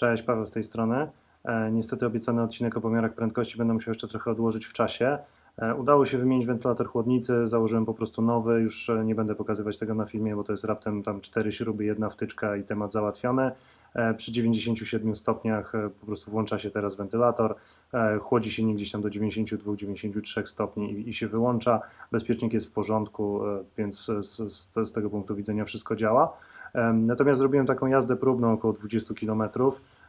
Cześć, Paweł z tej strony. E, niestety obiecany odcinek o pomiarach prędkości będę musiał jeszcze trochę odłożyć w czasie. E, udało się wymienić wentylator chłodnicy, założyłem po prostu nowy, już e, nie będę pokazywać tego na filmie, bo to jest raptem tam cztery śruby, jedna wtyczka i temat załatwiony. Przy 97 stopniach po prostu włącza się teraz wentylator, chłodzi się nie gdzieś tam do 92-93 stopni i, się wyłącza. Bezpiecznik jest w porządku, więc z, z, z tego punktu widzenia wszystko działa. Natomiast zrobiłem taką jazdę próbną około 20 km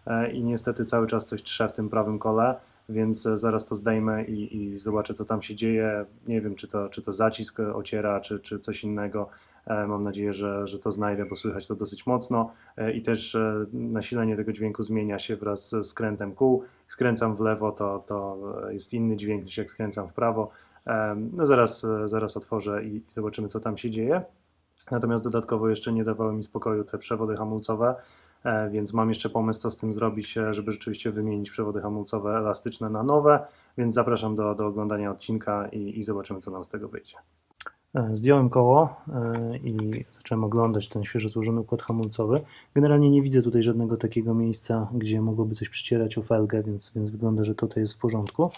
e, i niestety cały czas coś trze w tym prawym kole, więc e, zaraz to zdejmę i, i zobaczę, co tam się dzieje. Nie wiem, czy to, czy to zacisk e, ociera, czy, czy coś innego. Mam nadzieję, że, że to znajdę, bo słychać to dosyć mocno i też nasilenie tego dźwięku zmienia się wraz ze skrętem kół. Skręcam w lewo, to, to jest inny dźwięk niż jak skręcam w prawo. No zaraz, zaraz otworzę i zobaczymy, co tam się dzieje. Natomiast dodatkowo jeszcze nie dawały mi spokoju te przewody hamulcowe, e, więc mam jeszcze pomysł, co z tym zrobić, e, żeby rzeczywiście wymienić przewody hamulcowe elastyczne na nowe, więc zapraszam do, do oglądania odcinka i, i zobaczymy, co nam z tego wyjdzie. E, Zdjąłem koło i zacząłem oglądać ten świeżo złożony układ hamulcowy. Generalnie nie widzę tutaj żadnego takiego miejsca, gdzie mogłoby coś przycierać o felgę, więc, więc wygląda, że tutaj jest w porządku.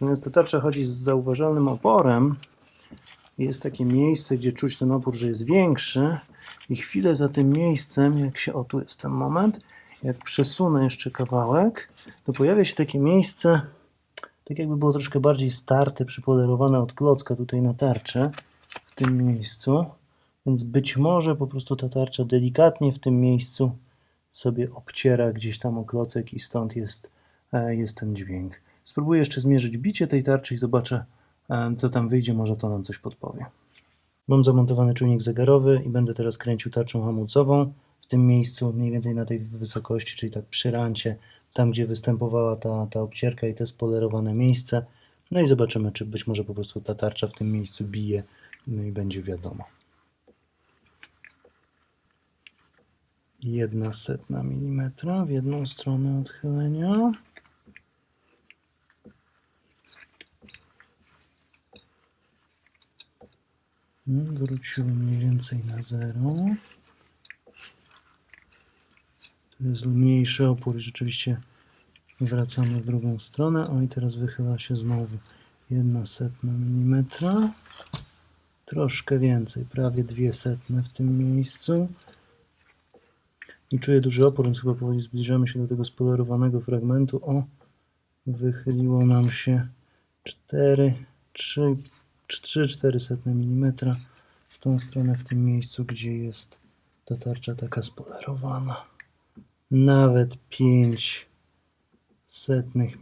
Natomiast ta tarcza chodzi z zauważalnym oporem, jest takie miejsce, gdzie czuć ten opór, że jest większy i chwilę za tym miejscem, jak się, o tu jest ten moment, jak przesunę jeszcze kawałek, to pojawia się takie miejsce, tak jakby było troszkę bardziej starte, przypolerowane od klocka tutaj na tarczę, w tym miejscu, więc być może po prostu ta tarcza delikatnie w tym miejscu sobie obciera gdzieś tam o klocek i stąd jest, e, jest ten dźwięk. Spróbuję jeszcze zmierzyć bicie tej tarczy i zobaczę, co tam wyjdzie, może to nam coś podpowie. Mam zamontowany czujnik zegarowy i będę teraz kręcił tarczą hamulcową w tym miejscu, mniej więcej na tej wysokości, czyli tak przy rancie, tam gdzie występowała ta, ta obcierka i te spolerowane miejsce. No i zobaczymy, czy być może po prostu ta tarcza w tym miejscu bije, no i będzie wiadomo. Jedna setna milimetra w jedną stronę odchylenia. Wróciło mniej więcej na zero. Tu jest mniejszy opór i rzeczywiście wracamy w drugą stronę. O i teraz wychyla się znowu jedna setna milimetra. Troszkę więcej, prawie dwie setne w tym miejscu. I czuję duży opór, więc chyba powoli zbliżamy się do tego spolerowanego fragmentu. O, wychyliło nam się 4, 3, 3-4 setne milimetra w tą stronę, w tym miejscu, gdzie jest ta tarcza taka spolerowana. Nawet 5 setnych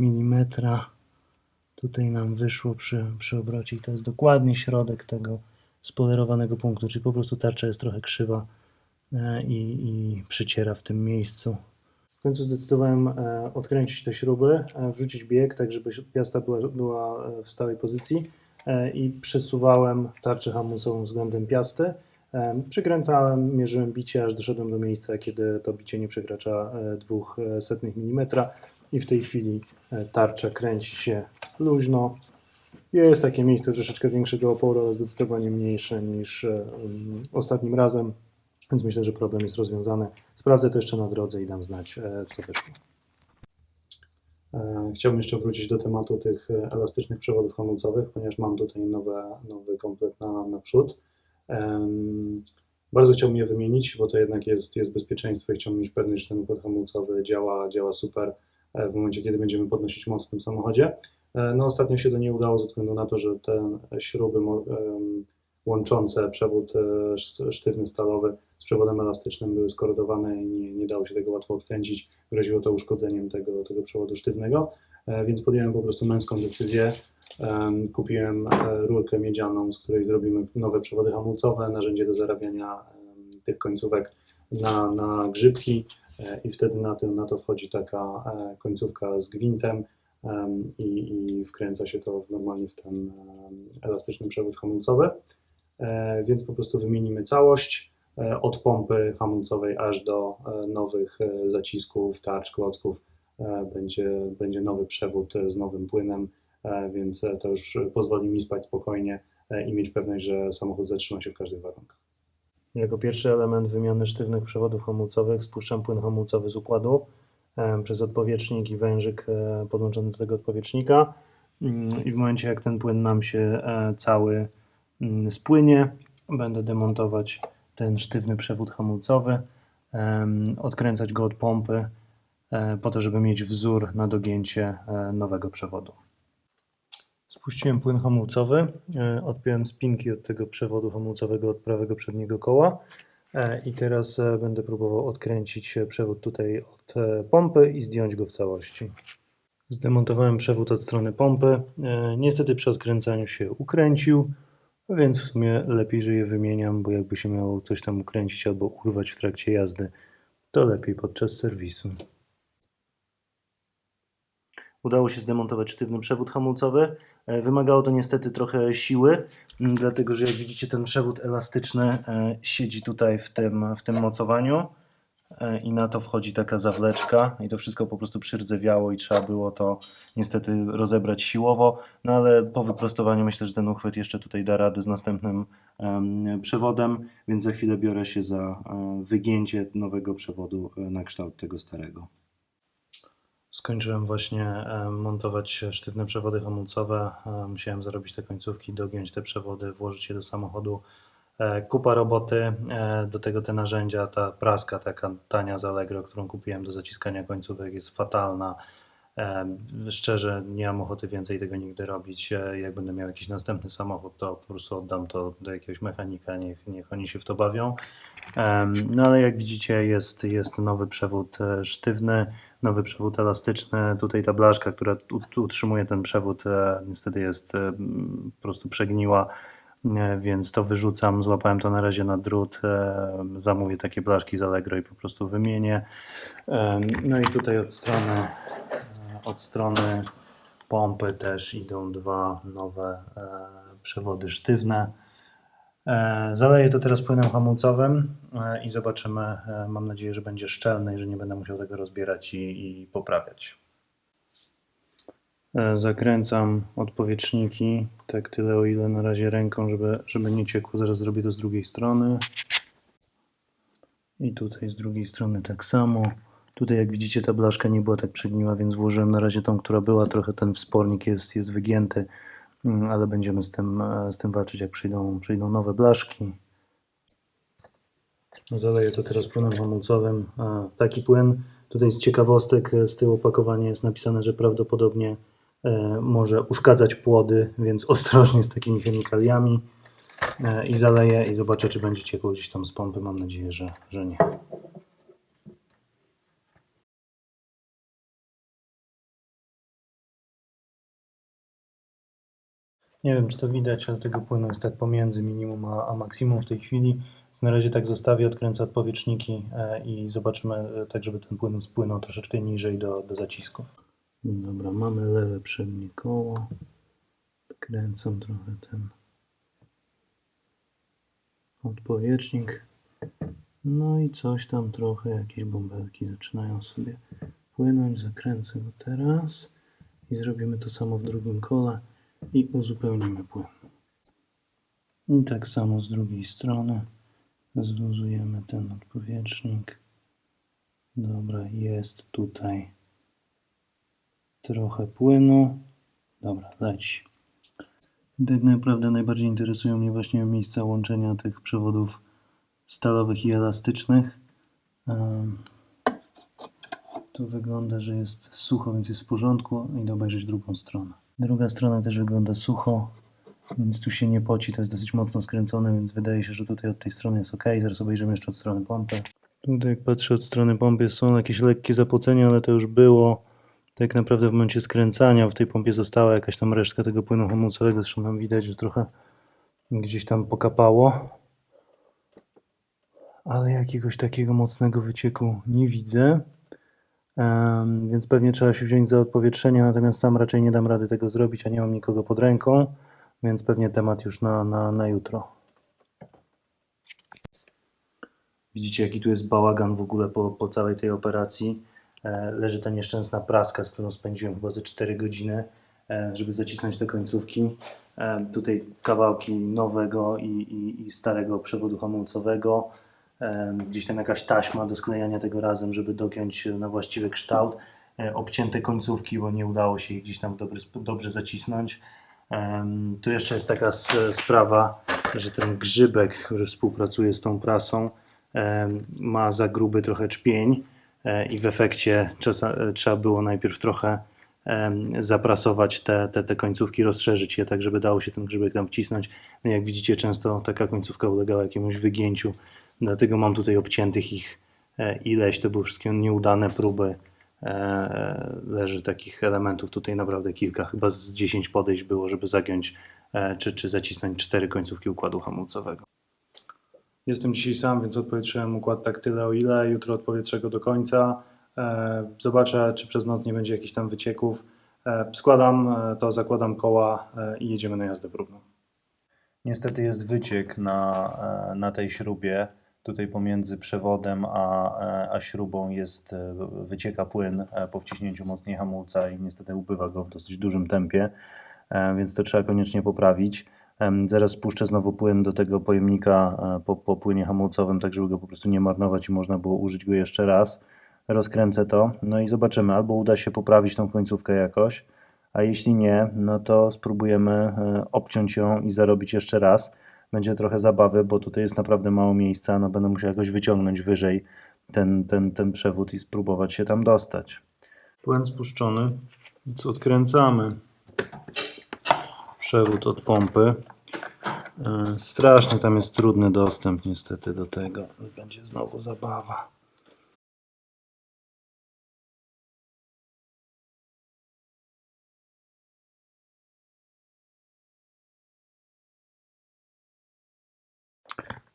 tutaj nam wyszło przy, przy obrocie i to jest dokładnie środek tego spolerowanego punktu, czyli po prostu tarcza jest trochę krzywa e, i, i przyciera w tym miejscu. W końcu zdecydowałem e, odkręcić te śruby, e, wrzucić bieg, tak żeby piasta była, była w stałej pozycji i przesuwałem tarczę hamulcową względem piasty. E, Przykręcałem, mierzyłem bicie, aż doszedłem do miejsca, kiedy to bicie nie przekracza e, dwóch e, setnych milimetra i w tej chwili e, tarcza kręci się luźno. Jest takie miejsce troszeczkę większego oporu, ale zdecydowanie mniejsze niż e, mm, ostatnim razem, więc myślę, że problem jest rozwiązany. Sprawdzę to jeszcze na drodze i dam znać, e, co wyszło. E, Chciałbym jeszcze wrócić do tematu tych e, elastycznych przewodów hamulcowych, ponieważ mam tutaj nowe, nowy komplet na, na przód. Bardzo chciałbym je wymienić, bo to jednak jest, jest bezpieczeństwo i chciałbym mieć pewność, że ten układ hamulcowy działa, działa super e, w momencie, kiedy będziemy podnosić moc w tym samochodzie. No ostatnio się to nie udało ze względu na to, że te śruby łączące przewód e, sz- sztywny stalowy z przewodem elastycznym były skorodowane i nie, nie dało się tego łatwo odkręcić. Groziło to uszkodzeniem tego, tego przewodu sztywnego, E, więc podjąłem po prostu męską decyzję. Em, Kupiłem e, rurkę miedzianą, z której zrobimy nowe przewody hamulcowe, narzędzie do zarabiania tych końcówek na, na grzybki i wtedy na, tym, na to wchodzi taka końcówka z gwintem em, i, i wkręca się to normalnie w ten elastyczny przewód hamulcowy. E, Więc po prostu wymienimy całość e, od pompy hamulcowej aż do e, nowych zacisków, tarcz, klocków. Będzie, będzie nowy przewód z nowym płynem, więc to już pozwoli mi spać spokojnie i mieć pewność, że samochód zatrzyma się w każdych warunkach. Jako pierwszy element wymiany sztywnych przewodów hamulcowych spuszczam płyn hamulcowy z układu. przez odpowietrznik i wężyk podłączony do tego odpowietrznika. Mm, I w momencie, jak ten płyn nam się cały spłynie, będę demontować ten sztywny przewód hamulcowy, odkręcać go od pompy, e, po to, żeby mieć wzór na dogięcie e, nowego przewodu. Spuściłem płyn hamulcowy, e, odpiąłem spinki od tego przewodu hamulcowego od prawego przedniego koła i teraz będę próbował odkręcić przewód tutaj od pompy i zdjąć go w całości. Zdemontowałem przewód od strony pompy. Niestety przy odkręcaniu się ukręcił, więc w sumie lepiej, że je wymieniam, bo jakby się miało coś tam ukręcić albo urwać w trakcie jazdy, to lepiej podczas serwisu. Udało się zdemontować sztywny przewód hamulcowy. E, Wymagało to niestety trochę siły, dlatego że jak widzicie ten przewód elastyczny e, siedzi tutaj w tym, w tym mocowaniu i na to wchodzi taka zawleczka i to wszystko po prostu przyrdzewiało i trzeba było to niestety rozebrać siłowo, no ale po wyprostowaniu myślę, że ten uchwyt jeszcze tutaj da radę z następnym em, przewodem, więc za chwilę biorę się za e, wygięcie nowego przewodu e, na kształt tego starego. Skończyłem właśnie e, montować sztywne przewody hamulcowe. E, Musiałem zarobić te końcówki, dogiąć te przewody, włożyć je do samochodu. E, Kupa roboty, e, do tego te narzędzia, ta praska taka tania z Allegro, którą kupiłem do zaciskania końcówek jest fatalna. E, Szczerze nie mam ochoty więcej tego nigdy robić. Jak będę miał jakiś następny samochód, to po prostu oddam to do jakiegoś mechanika, niech, niech oni się w to bawią. No ale jak widzicie jest, jest nowy przewód sztywny, nowy przewód elastyczny. Tutaj ta blaszka, która ut- utrzymuje ten przewód niestety jest po prostu przegniła, więc to wyrzucam. Złapałem to na razie na drut, e, zamówię takie blaszki z Allegro i po prostu wymienię. Em, No i tutaj od strony, e, od strony pompy też idą dwa nowe e, przewody sztywne. E, Zaleję to teraz płynem hamulcowym e, i zobaczymy. E, Mam nadzieję, że będzie szczelny i że nie będę musiał tego rozbierać i, i poprawiać. E, Zakręcam odpowietrzniki, tak tyle o ile na razie ręką, żeby, żeby nie ciekło. Zaraz zrobię to z drugiej strony. I tutaj z drugiej strony tak samo. Tutaj jak widzicie ta blaszka nie była tak przegniła, więc włożyłem na razie tą, która była. Trochę ten wspornik jest, jest wygięty, mm, ale będziemy z tym, e, z tym walczyć jak przyjdą, przyjdą nowe blaszki. Zaleję to teraz płynem hamulcowym. E, Taki płyn, tutaj z ciekawostek z tyłu opakowania jest napisane, że prawdopodobnie może uszkadzać płody, więc ostrożnie z takimi chemikaliami. E, I zaleję i zobaczę, czy będzie ciekło gdzieś tam z pompy. Mam nadzieję, że, że nie. Nie wiem, czy to widać, ale tego płynu jest tak pomiędzy minimum a, a maksimum w tej chwili. Więc na razie tak zostawię, odkręcę odpowietrzniki e, i zobaczymy, e, tak żeby ten płyn spłynął troszeczkę niżej do, do zacisków. Dobra, mamy lewe przednie koło. Odkręcam trochę ten odpowietrznik. No i coś tam trochę, jakieś bąbelki zaczynają sobie płynąć. Zakręcę go teraz i zrobimy to samo w drugim kole i uzupełnimy płyn. I tak samo z drugiej strony zluzujemy ten odpowietrznik. Dobra, jest tutaj trochę płynu. Dobra, leci. Tak naprawdę najbardziej interesują mnie właśnie miejsca łączenia tych przewodów stalowych i elastycznych. To wygląda, że jest sucho, więc jest w porządku. Idę obejrzeć drugą stronę. Druga strona też wygląda sucho, więc tu się nie poci. To jest dosyć mocno skręcone, więc wydaje się, że tutaj od tej strony jest ok. Zaraz obejrzymy jeszcze od strony pompy. Tutaj jak patrzę od strony pompy są jakieś lekkie zapocenia, ale to już było tak naprawdę w momencie skręcania. W tej pompie została jakaś tam resztka tego płynu hamulcowego. Zresztą tam widać, że trochę gdzieś tam pokapało. Ale jakiegoś takiego mocnego wycieku nie widzę. Em, więc pewnie trzeba się wziąć za odpowietrzenie, natomiast sam raczej nie dam rady tego zrobić, a nie mam nikogo pod ręką, więc pewnie temat już na, na, na jutro. Widzicie, jaki tu jest bałagan w ogóle po, po całej tej operacji. E, leży ta nieszczęsna praska, z którą spędziłem chyba ze 4 godziny, e, żeby zacisnąć te końcówki. E, tutaj kawałki nowego i, i, i starego przewodu hamulcowego. gdzieś tam jakaś taśma do sklejania tego razem, żeby dogiąć na właściwy kształt. Obcięte końcówki, bo nie udało się ich gdzieś tam dobrze, dobrze zacisnąć. Tu jeszcze jest taka sprawa, że ten grzybek, który współpracuje z tą prasą, ma za gruby trochę czpień i w efekcie e, trzeba było najpierw trochę zaprasować te, te, te końcówki, rozszerzyć je tak, żeby dało się ten grzybek tam wcisnąć. No jak widzicie, często taka końcówka ulegała jakiemuś wygięciu, dlatego mam tutaj obciętych ich e, ileś. To były wszystkie nieudane próby. E, e, Leży takich elementów tutaj naprawdę kilka, chyba z 10 podejść było, żeby zagiąć e, czy, czy zacisnąć cztery końcówki układu hamulcowego. Jestem dzisiaj sam, więc odpowietrzyłem układ tak tyle o ile. Jutro odpowietrzę go do końca. E, Zobaczę, czy przez noc nie będzie jakichś tam wycieków. E, Składam e, to, zakładam koła i jedziemy na jazdę próbną. Niestety jest wyciek na, na tej śrubie. Tutaj pomiędzy przewodem a, a śrubą jest wycieka płyn po wciśnięciu mocniej hamulca i niestety ubywa go w dosyć dużym tempie, więc to trzeba koniecznie poprawić. Zaraz spuszczę znowu płyn do tego pojemnika e, po, po płynie hamulcowym, tak żeby go po prostu nie marnować i można było użyć go jeszcze raz. Rozkręcę to, no i zobaczymy, albo uda się poprawić tą końcówkę jakoś, a jeśli nie, no to spróbujemy e, obciąć ją i zarobić jeszcze raz. Będzie trochę zabawy, bo tutaj jest naprawdę mało miejsca, no będę musiał jakoś wyciągnąć wyżej ten, ten, ten przewód i spróbować się tam dostać. Płyn spuszczony, więc odkręcamy przewód od pompy. E, Strasznie tam jest trudny dostęp niestety do tego. Będzie znowu zabawa.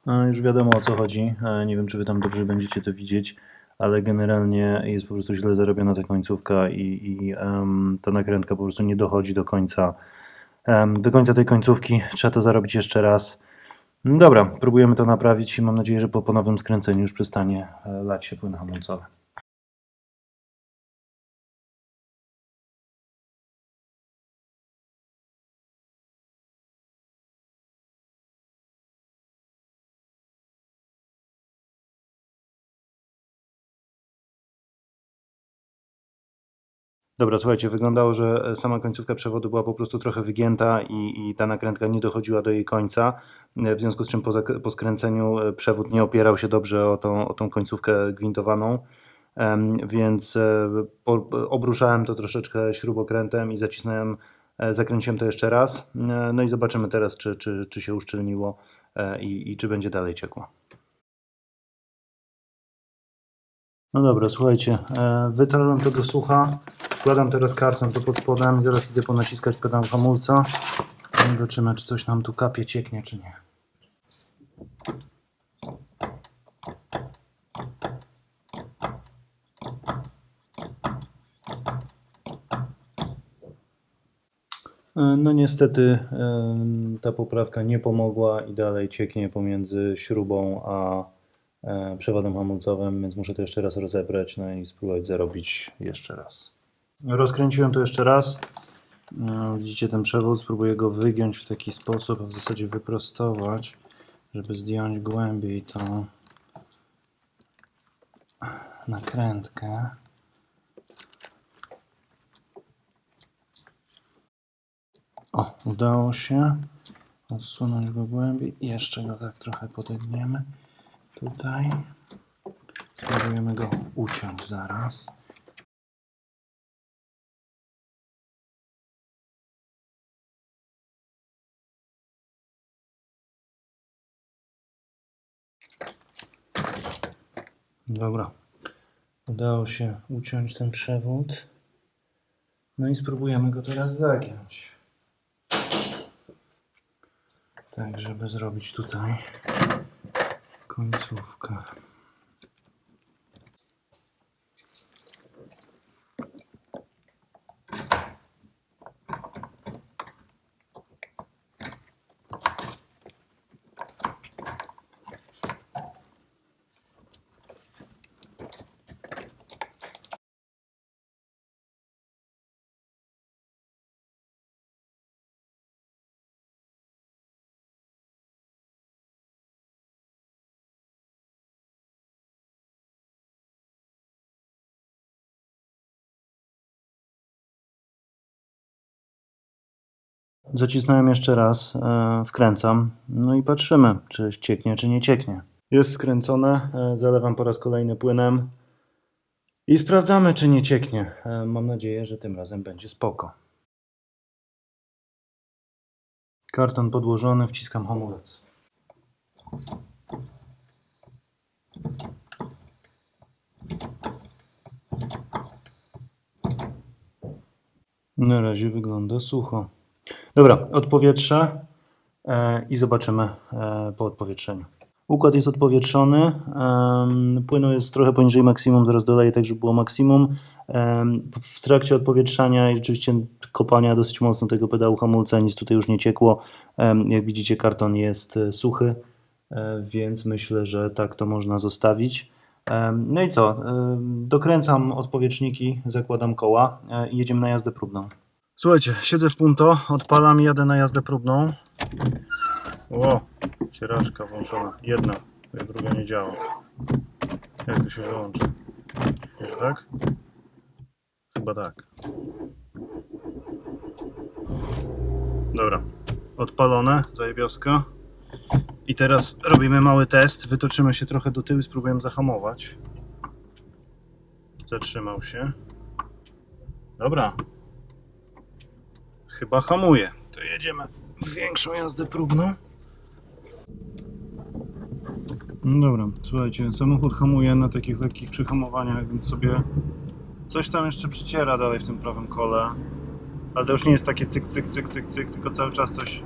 A już wiadomo o co chodzi. E, Nie wiem, czy wy tam dobrze będziecie to widzieć, ale generalnie jest po prostu źle zarobiona ta końcówka i, i em, ta nakrętka po prostu nie dochodzi do końca. Do końca tej końcówki. Trzeba to zarobić jeszcze raz. Dobra, próbujemy to naprawić i mam nadzieję, że po ponownym skręceniu już przestanie e, lać się płyn hamulcowy. Dobra, słuchajcie, wyglądało, że e, sama końcówka przewodu była po prostu trochę wygięta i, i ta nakrętka nie dochodziła do jej końca, e, w związku z czym po, po skręceniu e, przewód nie opierał się dobrze o tą, o tą końcówkę gwintowaną, więc obruszałem to troszeczkę śrubokrętem i zacisnąłem, zakręciłem to jeszcze raz, no i zobaczymy teraz, czy, czy, czy się uszczelniło i, i czy będzie dalej ciekło. No dobra, słuchajcie, wytarłem to do sucha, wkładam teraz karton tu pod spodem zaraz idę ponaciskać pedał hamulca. Zobaczymy, czy coś nam tu kapie, cieknie, czy nie. E, No niestety em, ta poprawka nie pomogła i dalej cieknie pomiędzy śrubą a e, przewodem hamulcowym, więc muszę to jeszcze raz rozebrać no i spróbować zarobić jeszcze raz. Rozkręciłem to jeszcze raz. E, Widzicie ten przewód, spróbuję go wygiąć w taki sposób, a w zasadzie wyprostować, żeby zdjąć głębiej tą nakrętkę. O, udało się odsunąć go głębiej. Jeszcze go tak trochę podegniemy. Tutaj. Spróbujemy go uciąć zaraz. Dobra. Udało się uciąć ten przewód. No i spróbujemy go teraz zagiąć. Tak, żeby zrobić tutaj końcówkę. Zacisnąłem jeszcze raz, e, wkręcam, no i patrzymy, czy cieknie, czy nie cieknie. Jest skręcone, e, zalewam po raz kolejny płynem i sprawdzamy, czy nie cieknie. E, Mam nadzieję, że tym razem będzie spoko. Karton podłożony, wciskam hamulec. Na razie wygląda sucho. Dobra, odpowietrzę e, i zobaczymy e, po odpowietrzeniu. Układ jest odpowietrzony. Płynu jest trochę poniżej maksimum, zaraz dodaję tak, żeby było maksimum. W trakcie odpowietrzania i rzeczywiście kopania dosyć mocno tego pedału hamulca, nic tutaj już nie ciekło. Jak widzicie, karton jest e, suchy, więc myślę, że tak to można zostawić. No i co? Dokręcam odpowietrzniki, zakładam koła i jedziemy na jazdę próbną. Słuchajcie, siedzę w punto, odpalam i jadę na jazdę próbną. O, cieraczka włączona. Jedna, druga nie działa. Jak to się wyłącza? Może tak? Chyba tak. Dobra, odpalone, zajebioska. I teraz robimy mały test. Wytoczymy się trochę do tyłu spróbujemy zahamować. Zatrzymał się. Dobra, Chyba hamuje. To jedziemy w większą jazdę próbną. No dobra, słuchajcie, samochód hamuje na takich lekkich przyhamowaniach, więc sobie coś tam jeszcze przyciera dalej w tym prawym kole. Ale to już nie jest takie cyk, cyk, cyk, cyk, cyk, tylko cały czas coś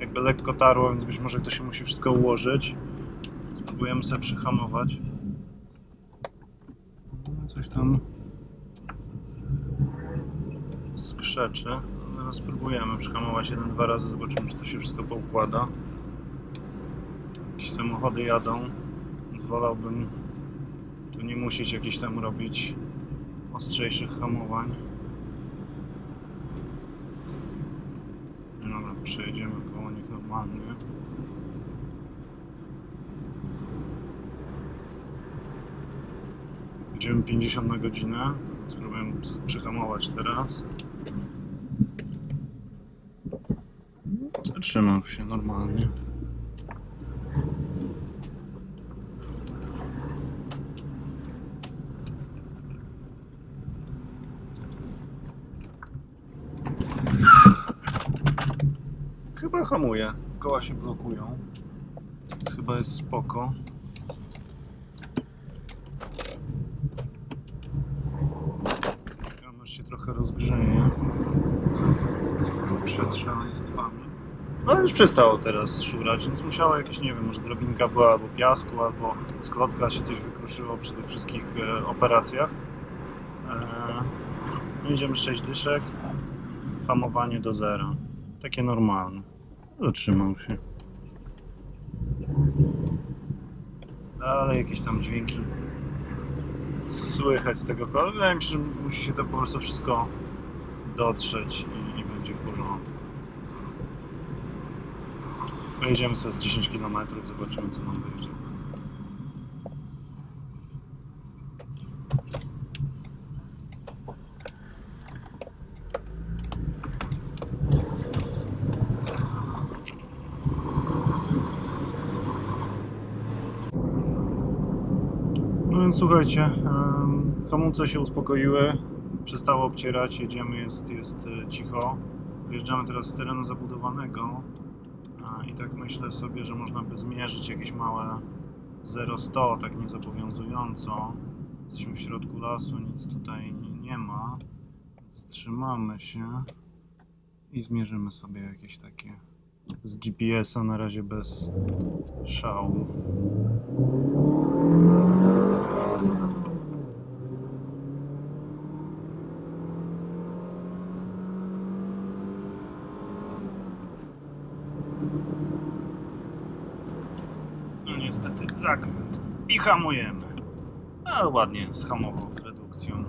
jakby lekko tarło, więc być może to się musi wszystko ułożyć. Spróbujemy sobie przyhamować. Coś tam skrzeczy. Zaraz spróbujemy przyhamować jeden, dwa razy, zobaczymy, czy to się wszystko poukłada. Jakieś samochody jadą, wolałbym tu nie musieć jakichś tam robić ostrzejszych hamowań. Dobra, przejedziemy koło nich normalnie. Idziemy 50 na godzinę. Spróbujemy przyhamować teraz. Zatrzymał się normalnie. Chyba hamuje. Koła się blokują. Chyba jest spoko. Czekam aż się trochę rozgrzeje. Przetrze listwami. No już przestało teraz szurać, więc musiała jakaś, nie wiem, może drobinka była albo piasku, albo z klocka się coś wykruszyło przy tych wszystkich e, operacjach. E, jedziemy 6 dyszek, hamowanie do zera. Takie normalne. Zatrzymał się. Dalej jakieś tam dźwięki słychać z tego koła. Wydaje mi się, że musi się to po prostu wszystko dotrzeć i, i będzie w porządku. Pojedziemy sobie z 10 km, zobaczymy co nam wyjdzie. No więc słuchajcie, hamulce się uspokoiły, przestało obcierać, jedziemy, jest, jest e, cicho. Wjeżdżamy teraz z terenu zabudowanego i tak myślę sobie, że można by zmierzyć jakieś małe 0-100, tak niezobowiązująco. Jesteśmy w środku lasu, nic tutaj nie, ma. Zatrzymamy się i zmierzymy sobie jakieś takie z GPS-a na razie bez szału. Niestety zakręt. I hamujemy. A ładnie zhamował z redukcją.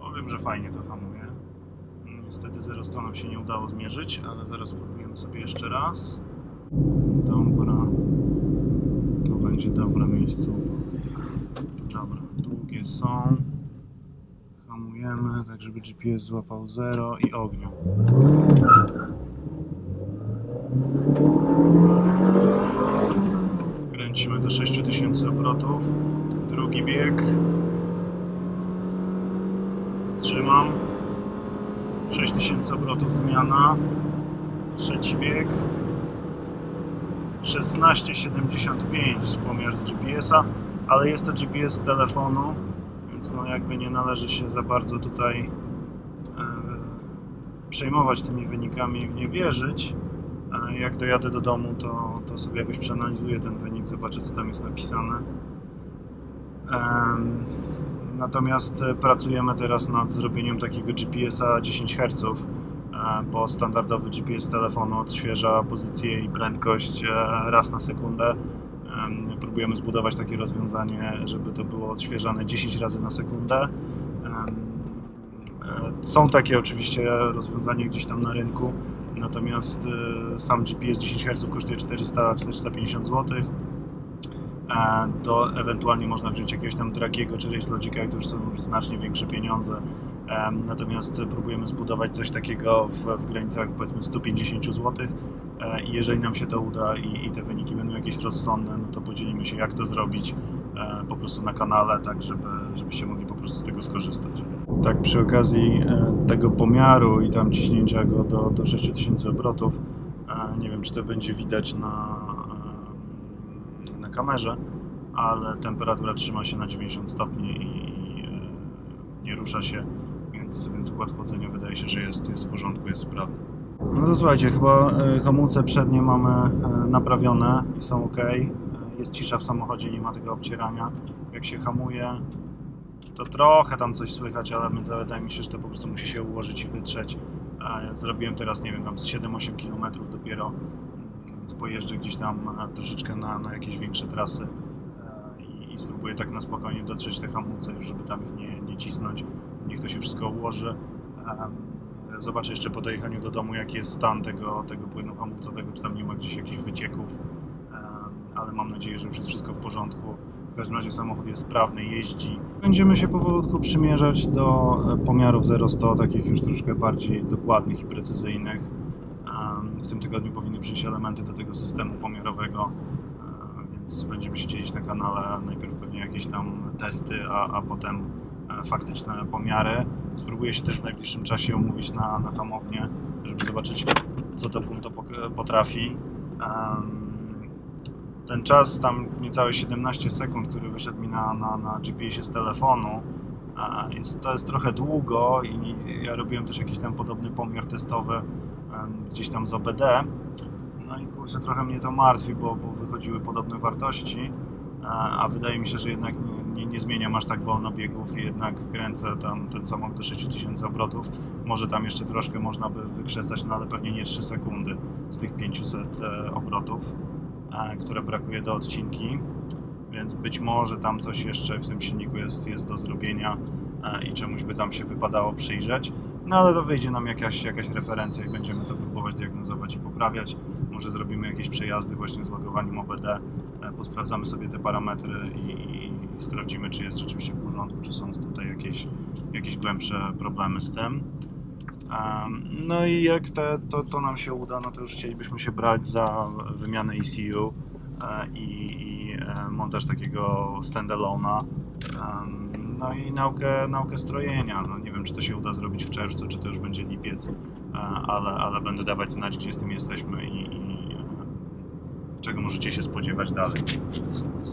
Powiem, że fajnie to hamuje. Niestety 0 nam się nie udało zmierzyć, ale zaraz spróbujemy sobie jeszcze raz. Dobra. To będzie dobre miejsce. Dobra, długie są. Hamujemy, tak żeby GPS złapał 0 i ogniu. Kręcimy do 6000 obrotów. Drugi bieg. Trzymam. 6000 obrotów zmiana. Trzeci bieg. 16,75 pomiar z GPS-a, ale jest to GPS z telefonu, więc no jakby nie należy się za bardzo tutaj e, przejmować tymi wynikami i w nie wierzyć. E, jak dojadę do domu, to, to sobie jakoś przeanalizuję ten wynik, zobaczę co tam jest napisane. Natomiast e, pracujemy teraz nad zrobieniem takiego GPS-a 10 Hz, bo standardowy GPS telefonu odświeża pozycję i prędkość e, raz na sekundę. Em, Próbujemy zbudować takie rozwiązanie, żeby to było odświeżane 10 razy na sekundę. E, Są takie oczywiście rozwiązania gdzieś tam na rynku, natomiast e, sam GPS 10 Hz kosztuje 400-450 zł. E, To ewentualnie można wziąć jakiegoś tam Dragiego czy Race Logica i to już są znacznie większe pieniądze. Em, Natomiast próbujemy zbudować coś takiego w, w granicach powiedzmy 150 zł. E, I jeżeli nam się to uda i, i te wyniki będą jakieś rozsądne, no to podzielimy się jak to zrobić e, po prostu na kanale, tak żeby, żebyście mogli po prostu z tego skorzystać. Tak przy okazji e, tego pomiaru i tam ciśnięcia go do, do 6000 obrotów, e, nie wiem czy to będzie widać na, e, na kamerze, ale temperatura trzyma się na 90 stopni i nie rusza się, więc, więc układ chłodzenia wydaje się, że jest, jest w porządku, jest sprawny. No to słuchajcie, chyba hamulce przednie mamy naprawione i są ok. Jest cisza w samochodzie, nie ma tego obcierania. Jak się hamuje, to trochę tam coś słychać, ale wydaje mi się, że to po prostu musi się ułożyć i wytrzeć. Zrobiłem teraz, nie wiem, tam z 7-8 km dopiero, więc pojeżdżę gdzieś tam troszeczkę na, na jakieś większe trasy e, i, i spróbuję tak na spokojnie dotrzeć te hamulce już, żeby tam ich nie, nie cisnąć. Niech to się wszystko ułoży. Zobaczę jeszcze po dojechaniu do domu, jaki jest stan tego, tego płynu hamulcowego, czy tam nie ma gdzieś jakichś wycieków, ale mam nadzieję, że już jest wszystko w porządku. Każdym razie samochód jest sprawny, jeździ. Będziemy się powolutku przymierzać do e, pomiarów 0-100, takich już troszkę bardziej dokładnych i precyzyjnych. W tym tygodniu powinny przyjść elementy do tego systemu pomiarowego, e, więc będziemy się dzielić na kanale. Najpierw pewnie jakieś tam testy, a, a potem e, faktyczne pomiary. Spróbuję się też w najbliższym czasie omówić na, na hamownię, żeby zobaczyć, co to punto potrafi. Ten czas, tam niecałe 17 sekund, który wyszedł mi na, na, na GPS-ie z telefonu, jest, to jest trochę długo i ja robiłem też jakiś tam podobny pomiar testowy gdzieś tam z OBD. No i kurczę, trochę mnie to martwi, bo, bo wychodziły podobne wartości, a wydaje mi się, że jednak nie, nie, nie zmieniam aż tak wolno biegów i jednak kręcę tam ten samochód do 6000 obrotów. Może tam jeszcze troszkę można by wykrzesać, no ale pewnie nie 3 sekundy z tych 500 e, obrotów, które brakuje do odcinki. Więc być może tam coś jeszcze w tym silniku jest, jest do zrobienia i czemuś by tam się wypadało przyjrzeć. No ale to wyjdzie nam jakaś, jakaś referencja i będziemy to próbować diagnozować i poprawiać. Może zrobimy jakieś przejazdy właśnie z logowaniem OBD, e, posprawdzamy sobie te parametry i, i, i sprawdzimy, czy jest rzeczywiście w porządku, czy są tutaj jakieś, jakieś głębsze problemy z tym. No i jak te, to, to nam się uda, no to już chcielibyśmy się brać za wymianę ECU e, i, i e, montaż takiego standalone'a. No i naukę, naukę strojenia. No nie wiem, czy to się uda zrobić w czerwcu, czy to już będzie lipiec, e, ale, ale będę dawać znać, gdzie z tym jesteśmy i, i czego możecie się spodziewać dalej.